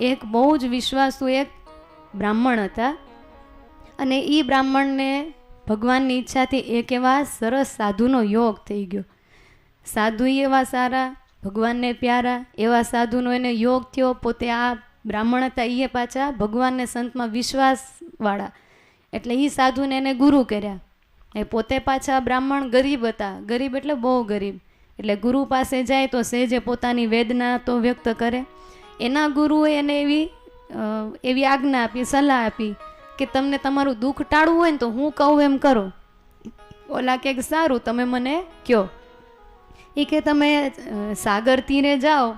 એક બહુ જ વિશ્વાસુ એક બ્રાહ્મણ હતા. અને એ બ્રાહ્મણને ભગવાનની ઈચ્છાથી એક એવા સરસ સાધુનો યોગ થઈ ગયો. સાધુ એવા સારા, ભગવાનને પ્યારા, એવા સાધુનો એને યોગ થયો. પોતે આ બ્રાહ્મણ હતા એ પાછા ભગવાનને સંતમાં વિશ્વાસવાળા. એટલે એ સાધુને એને ગુરુ કર્યા. એ પોતે પાછા બ્રાહ્મણ ગરીબ હતા. ગરીબ એટલે બહુ ગરીબ. એટલે ગુરુ પાસે જાય તો સહેજે પોતાની વેદના તો વ્યક્ત કરે. એના ગુરુએ એને એવી એવી આજ્ઞા આપી, સલાહ આપી કે તમને તમારું દુઃખ ટાળવું હોય ને તો હું કહું એમ કરો. ઓલા કે સારું, તમે મને કહો એ કે, તમે સાગર તીરે જાઓ,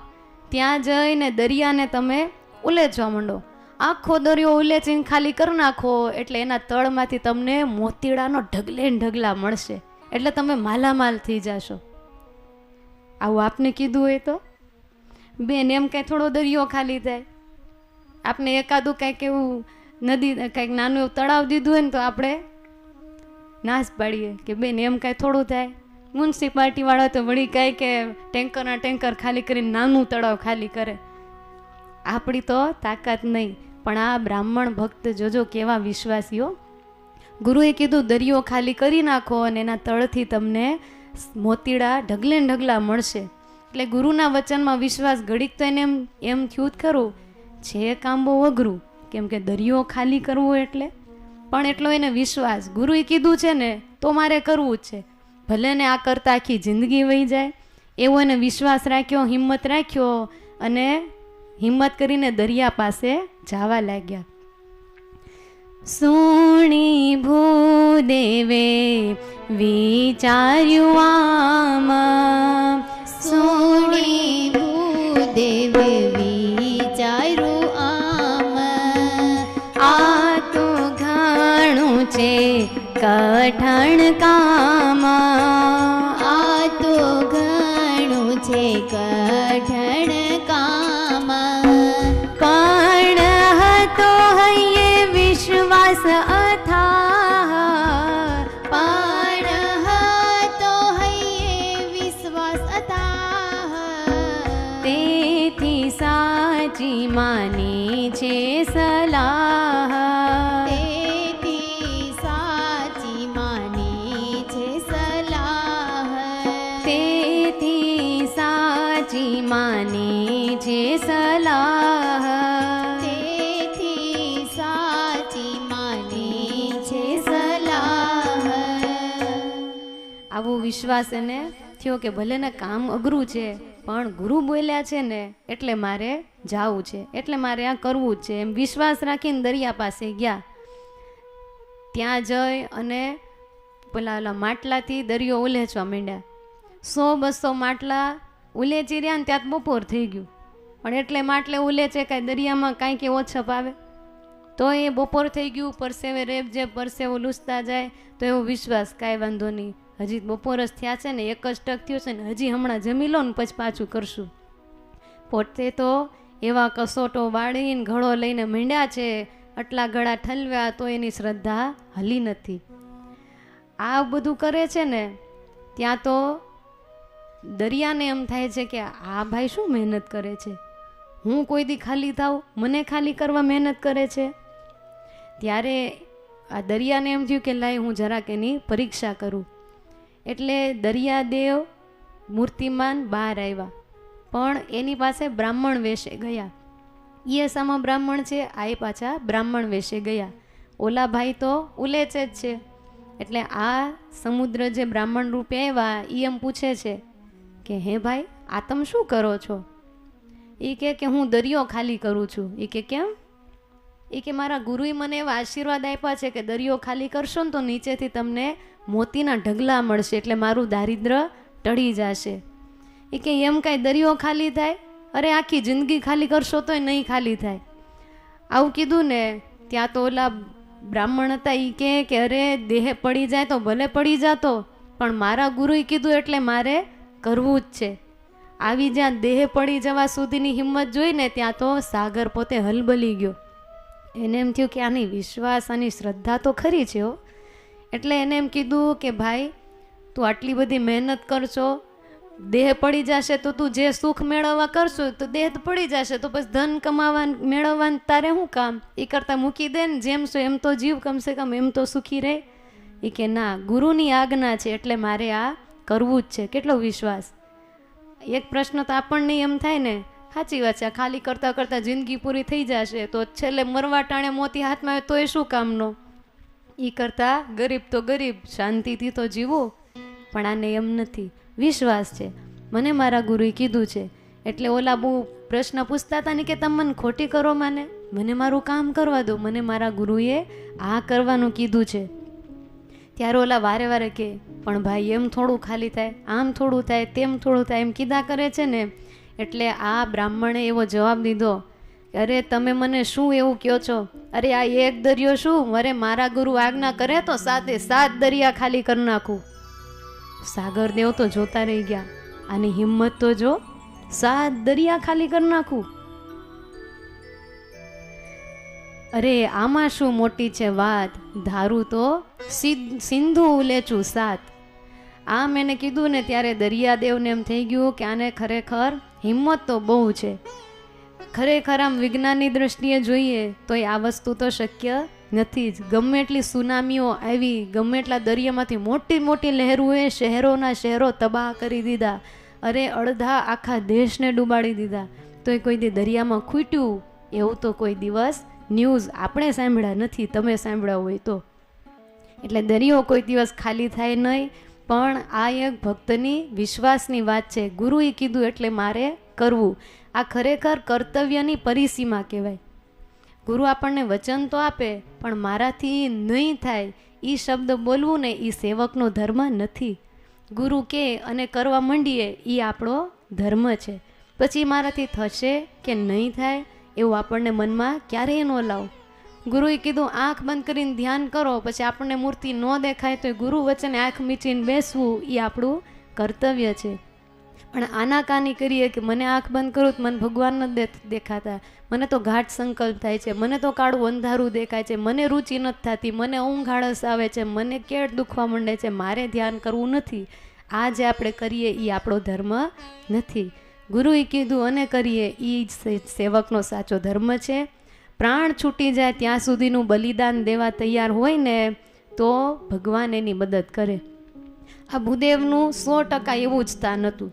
ત્યાં જઈને દરિયાને તમે ઉલેચવા માંડો. આખો દરિયો ઉલેચીને ખાલી કરી નાખો, એટલે એના તળમાંથી તમને મોતીડાનો ઢગલે ઢગલા મળશે. એટલે તમે માલામાલ થઈ જશો. આવું આપને કીધું હોય તો? બેન એમ કાંઈ થોડો દરિયો ખાલી થાય આપણે એકાદું કાંઈક એવું નદી, કાંઈક નાનું એવું તળાવ દીધું હોય ને તો આપણે નાશ પાડીએ. કે બેન એમ કાંઈ થોડું થાય. મ્યુનિસિપાલિટીવાળા તો વળી કાંઈ કે ટેન્કરના ટેન્કર ખાલી કરીને નાનું તળાવ ખાલી કરે. આપણી તો તાકાત નહીં, પણ આ બ્રાહ્મણ ભક્ત જોજો કેવા વિશ્વાસીઓ. ગુરુએ કીધું, દરિયો ખાલી કરી નાખો અને એના તળથી તમને મોતીડા ઢગલે ઢગલા મળશે. એટલે ગુરુના વચનમાં વિશ્વાસ ઘડીક તો એને એમ એમ થયું જ ખરું, છે કામ બહુ અઘરું, કેમ કે દરિયો ખાલી કરવો એટલે. પણ એટલો એને વિશ્વાસ, ગુરુએ કીધું છે ને, તો મારે કરવું જ છે. ભલે ને આ કરતા આખી જિંદગી વહી જાય, એવો એને વિશ્વાસ રાખ્યો, હિંમત રાખ્યો અને હિંમત કરીને દરિયા પાસે જવા લાગ્યા. સુણી ભૂદેવે વિચાર્યું આમાં કઠણ કામ માની છે સલાહ તેથી સાચી માની છે સલાહ. આવો વિશ્વાસ એને થયો કે ભલે ને કામ અઘરું છે પણ ગુરુ બોલ્યા છે ને એટલે મારે જાવું છે એટલે મારે આ કરવું જ છે. એમ વિશ્વાસ રાખીને દરિયા પાસે ગયા. ત્યાં જઈ અને પેલા ઓલા માટલાથી દરિયો ઉલેચવા માંડ્યા. સો બસો માટલા ઉલેચી રહ્યા ને ત્યાં બપોર થઈ ગયું. પણ એટલે માટલે ઉલેચે કાંઈ દરિયામાં કાંઈ કે ઓછપ આવે. તો એ બપોર થઈ ગયું, પરસેવે રેપ જે પરસેવો લૂસતા જાય, તો એવો વિશ્વાસ કાંઈ વાંધો નહીં. હજી બપોર જ થયા છે ને, એક જ ટક થયો છે ને, હજી હમણાં જમી લો ને પછી પાછું કરશું. પોતે તો એવા કસોટો વાળીને ઘડો લઈને મીંડ્યા છે, આટલા ગળા ઠલવ્યા તો એની શ્રદ્ધા હલી નથી. આ બધું કરે છે ને, ત્યાં તો દરિયાને એમ થાય છે કે આ ભાઈ શું મહેનત કરે છે? હું કોઈ દી ખાલી થાઉં? મને ખાલી કરવા મહેનત કરે છે? ત્યારે આ દરિયાને એમ થયું કે લાય હું જરાક એની પરીક્ષા કરું. એટલે દરિયાદેવ મૂર્તિમાન બહાર આવ્યા. પણ એની પાસે બ્રાહ્મણ વેશે ગયા. એ બ્રાહ્મણ છે, આ પાછા બ્રાહ્મણ વેશે ગયા. ઓલા ભાઈ તો ઉલેચે જ છે. એટલે આ સમુદ્ર જે બ્રાહ્મણ રૂપે આવ્યા એ એમ પૂછે છે કે, હે ભાઈ, આ તમે શું કરો છો? એ કહે કે, હું દરિયો ખાલી કરું છું. એ કે, કેમ? એ કે, મારા ગુરુએ મને એવા આશીર્વાદ આપ્યા છે કે દરિયો ખાલી કરશો ને તો નીચેથી તમને મોતીના ઢગલા મળશે, એટલે મારું દારિદ્ર ટળી જશે. એ કે, એમ કાંઈ દરિયો ખાલી થાય? અરે, આખી જિંદગી ખાલી કરશો તોય નહીં ખાલી થાય. આવું કીધું ને, ત્યાં તો ઓલા બ્રાહ્મણ હતા એ કહે કે, અરે, દેહ પડી જાય તો ભલે પડી જાતો, પણ મારા ગુરુએ કીધું એટલે મારે કરવું જ છે. આવી જ્યાં દેહ પડી જવા સુધીની હિંમત જોઈને ત્યાં તો સાગર પોતે હલબલી ગયો. એને એમ થયું કે આની વિશ્વાસ, આની શ્રદ્ધા તો ખરી છે હો. એટલે એને એમ કીધું કે ભાઈ, તું આટલી બધી મહેનત કરશો, દેહ પડી જશે તો તું જે સુખ મેળવવા કરશો તો દેહ પડી જશે, તો પછી ધન કમાવા મેળવવાનું તારે શું કામ? એ કરતાં મૂકી દે ને જેમ છો એમ તો જીવ, કમસે કમ એમ તો સુખી રહે. એ કે ના, ગુરુની આજ્ઞા છે, એટલે મારે આ કરવું જ છે. કેટલો વિશ્વાસ? એક પ્રશ્ન તો આપણને એમ થાય ને, સાચી વાત છે ખાલી કરતાં કરતાં જિંદગી પૂરી થઈ જશે, તો છેલ્લે મરવા ટાણે મોતી હાથમાં આવે તો એ શું કામનો? એ કરતાં ગરીબ તો ગરીબ, શાંતિથી તો જીવો, પણ આને એમ નથી. વિશ્વાસ છે. મને મારા ગુરુએ કીધું છે. એટલે ઓલા બહુ પ્રશ્ન પૂછતા હતા ને કે તમે મને ખોટી કરો માને? મને મારું કામ કરવા દો. મને મારા ગુરુએ આ કરવાનું કીધું છે. ત્યારે ઓલા વારે વારે કે, પણ ભાઈ એમ થોડું ખાલી થાય, આમ થોડું થાય, તેમ થોડું થાય, એમ કીધા કરે છે ને, એટલે આ બ્રાહ્મણે એવો જવાબ દીધો, અરે તમે મને શું એવું કહો છો? અરે આ એક દરિયો શું? અરે મારા ગુરુ આજ્ઞા કરે તો સાતે સાત દરિયા ખાલી કરી નાખું. સાગર દેવ તો જોતા રહી ગયા, આની હિંમત તો જો, સાત દરિયા ખાલી કરી નાખું. અરે, આમાં શું મોટી છે વાત? ધારું તો સિંધુ ઉલેચું સાત. આમ એને કીધું ને ત્યારે દરિયાદેવને એમ થઈ ગયું કે આને ખરેખર હિંમત તો બહુ છે. ખરેખર આમ વિજ્ઞાનની દ્રષ્ટિએ જોઈએ તો આ વસ્તુ તો શક્ય નથી જ. ગમે એટલી સુનામીઓ આવી, ગમે એટલા દરિયામાંથી મોટી મોટી લહેરોએ શહેરોના શહેરો તબાહ કરી દીધા. અરે, અડધા આખા દેશને ડૂબાડી દીધા. તોય કોઈ દી દરિયામાં ખૂટ્યું? એવું તો કોઈ દિવસ ન્યૂઝ આપણે સાંભળ્યા નથી, તમે સાંભળ્યા હોય તો. એટલે દરિયો કોઈ દિવસ ખાલી થાય નહીં, પણ આ એક ભક્તની વિશ્વાસની વાત છે. ગુરુએ કીધું એટલે મારે કરવું. આ ખરેખર કર્તવ્યની પરિસીમા કહેવાય. ગુરુ આપણને વચન તો આપે, પણ મારાથી નહીં થાય. એ શબ્દ બોલવું ને એ સેવકનો ધર્મ નથી. ગુરુ કે અને કરવા માંડીએ એ આપણો ધર્મ છે. પછી મારાથી થશે કે નહીં થાય? એવું આપણને મનમાં ક્યારેય ન લાવો. ગુરુએ કીધું, આંખ બંધ કરીને ધ્યાન કરો, પછી આપણને મૂર્તિ ન દેખાય તો ગુરુ વચને આંખ મીચીને બેસવું એ આપણું કર્તવ્ય છે. પણ આનાકાની કરીએ કે મને આંખ બંધ કરું તો મને ભગવાન નથી દેખાતા. મને તો ઘાટ સંકલ્પ થાય છે, મને તો કાળું અંધારું દેખાય છે, મને રુચિ નથી થતી, મને ઊંઘ આળસ આવે છે, મને કેળ દુખવા માંડે છે, મારે ધ્યાન કરવું નથી. આ જે આપણે કરીએ એ આપણો ધર્મ નથી. ગુરુએ કીધું, અને કરીએ એ જ સેવકનો સાચો ધર્મ છે. પ્રાણ છૂટી જાય ત્યાં સુધીનું બલિદાન દેવા તૈયાર હોય ને, તો ભગવાન એની મદદ કરે. આ ભૂદેવનું સો ટકા એવું જ સ્થાન હતું.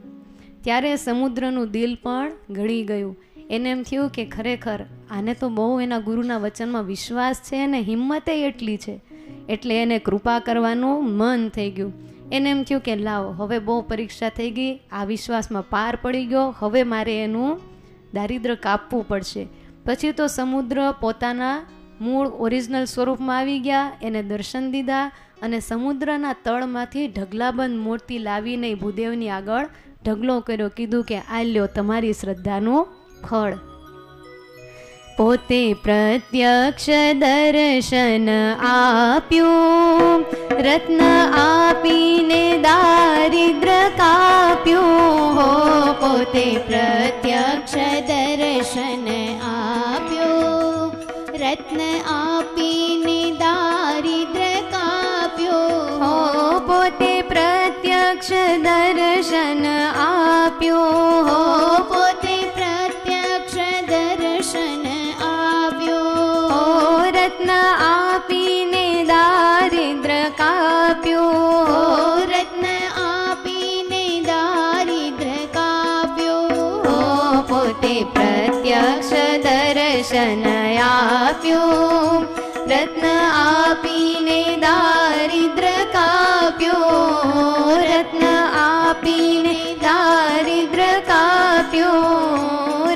ત્યારે સમુદ્રનું દિલ પણ ગળી ગયું. એને એમ થયું કે, ખરેખર, આને તો બહુ એના ગુરુના વચનમાં વિશ્વાસ છે અને હિંમતે એટલી છે. એટલે એને કૃપા કરવાનું મન થઈ ગયું. એને એમ થયું કે લાવો, હવે બહુ પરીક્ષા થઈ ગઈ, આ વિશ્વાસમાં પાર પડી ગયો, હવે મારે એનું દારિદ્ર કાપવું પડશે. પછી તો સમુદ્ર પોતાના મૂળ ઓરિજિનલ સ્વરૂપમાં આવી ગયા, એને દર્શન દીધા અને સમુદ્રના તળમાંથી ઢગલાબંધ મૂર્તિ લાવીને ભૂદેવની આગળ ઢગલો કર્યો, કીધું કે આ લ્યો તમારી શ્રદ્ધાનું ફળ. પોતે પ્રત્યક્ષ દર્શન આપ્યું रत्न आपीने दारिद्र का हो पोते प्रत्यक्ष दर्शन आप्यो। रत्न आपीने दारिद्र काप्यो पोते प्रत्यक्ष दर्शन आ्यो દર્શન આપ્યું. રત્ન આપીને દારિદ્ર કાપ્યો. રત્ન આપીને દારિદ્ર કાપ્યો.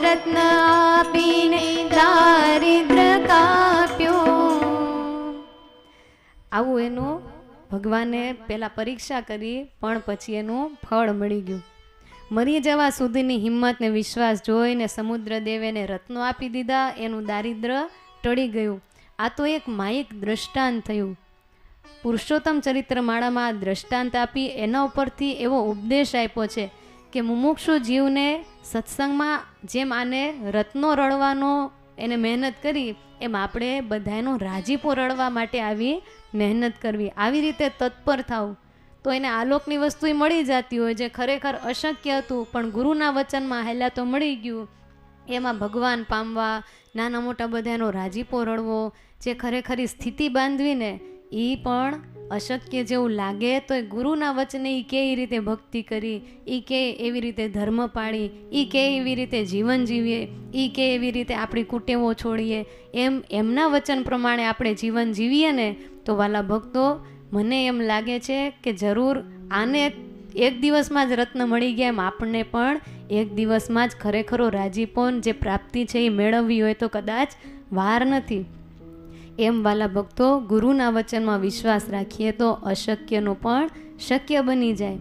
રત્ન આપીને દારિદ્ર કાપ્યો. આવું એનું ભગવાને પહેલાં પરીક્ષા કરી, પણ પછી એનું ફળ મળી ગયું. મરી જવા સુધીની હિંમત ને વિશ્વાસ જોઈને સમુદ્ર દેવેને રત્નો આપી દીધા, એનું દારિદ્ર ટળી ગયું. આ તો એક માયિક દ્રષ્ટાંત થયું. પુરુષોત્તમ ચરિત્ર માળામાં દ્રષ્ટાંત આપી એના ઉપરથી એવો ઉપદેશ આપ્યો છે કે મુમુક્ષુ જીવને સત્સંગમાં જેમ આને રત્નો રળવાનો એને મહેનત કરી, એમ આપણે બધાનો રાજીપો રળવા માટે આવી મહેનત કરવી. આવી રીતે તત્પર થાવ. તો એને આલોકની વસ્તુ મળી જતી હોય જે ખરેખર અશક્ય હતું, પણ ગુરુના વચનમાં હેલા તો મળી ગયું. એમાં ભગવાન પામવા, નાના મોટા બધાનો રાજીપો રળવો જે ખરેખરી સ્થિતિ બાંધવીને એ પણ અશક્ય જેવું લાગે, તો એ ગુરુના વચને એ કેવી રીતે ભક્તિ કરી એ કે એવી રીતે ધર્મ પાળી એ કે એવી રીતે જીવન જીવીએ એ કે એવી રીતે આપણી કુટેવો છોડીએ. એમ, એમના વચન પ્રમાણે આપણે જીવન જીવીએ ને, તો વાલા ભક્તો મને એમ લાગે છે કે જરૂર આને એક દિવસમાં જ રત્ન મળી ગયા એમ આપણને પણ એક દિવસમાં જ ખરેખરો રાજીપોન જે પ્રાપ્તિ છે એ મેળવવી હોય તો કદાચ વાર નથી. એમ વાલા ભક્તો ગુરુના વચનમાં વિશ્વાસ રાખીએ તો અશક્યનું પણ શક્ય બની જાય.